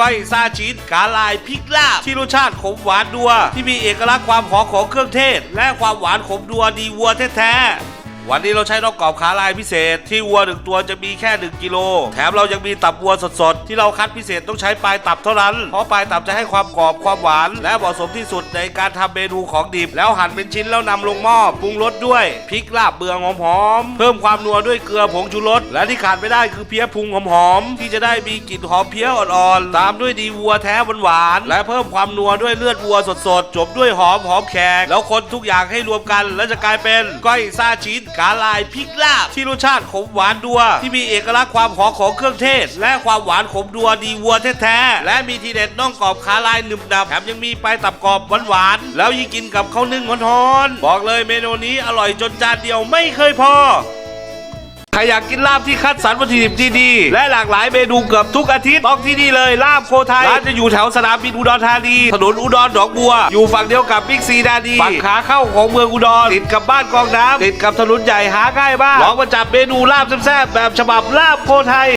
ก้อยซาชินกาลายพริกลาบที่รสชาติขมหวานนัว ที่มีเอกลักษณ์ความหอมของเครื่องเทศ และความหวานขมนัวดีวัวแท้ๆ วันนี้เราใช้นอกกรอบขาลายพิเศษ ที่วัวหนึ่งตัวจะมีแค่ 1 กิโล แถมเรายังมีตับวัวสดๆ ที่เราคัดพิเศษต้องใช้ปลายตับเท่านั้น เพราะปลายตับจะให้ความกรอบความหวาน และเหมาะสมที่สุดในการทำเมนูของดิบ แล้วหั่นเป็นชิ้นแล้วนำลงหม้อปรุงรสด้วยพริกลาบเบืองหอมๆเพิ่มความนัวด้วยเกลือผงชูรสและที่ขาดไม่ได้คือเพี้ยพุงหอมๆที่จะได้มีกลิ่นหอมเพี้ยอ่อนๆตามด้วยดีวัวแท้หวานๆและเพิ่มความนัวด้วยเลือดวัวสดๆจบด้วยหอมหอมแขกแล้วคนทุกอย่างให้รวมกัน แล้วจะกลายเป็นก้อยซาชินกาลายพริกลาบที่รสชาติขมหวานดัว ที่มีเอกลักษณ์ความหอมของเครื่องเทศ และความหวานขมดัวดีวัวแท้ๆและมีทีเด็ดน่องกรอบขาลายหนึบหนับแถมยังมีปลายตับกรอบหวานๆแล้วยิ่งกินกับข้าวนึ่งหอนๆบอกเลยเมนูนี้อร่อยจนจานเดียวไม่เคยพอ รอยากกินลาบที่คัดสรรวัตถุดิบที่ดีและหลากหลายเมนูเกือบทุกอาทิตย์ต้องที่นี่เลยลาบโคไทยร้านจะอยู่แถวสนามบินอุดรธานีถนนอุดรหนองบัว อยู่ฝั่งเดียวกับบิ๊กซีนาดีฝั่งขาเข้าของเมืองอุดรติดกับบ้านกองน้ำติดกับถนนใหญ่หาง่ายมากลองมาจับเมนูลาบแซ่บๆแบบฉบับลาบโคไทย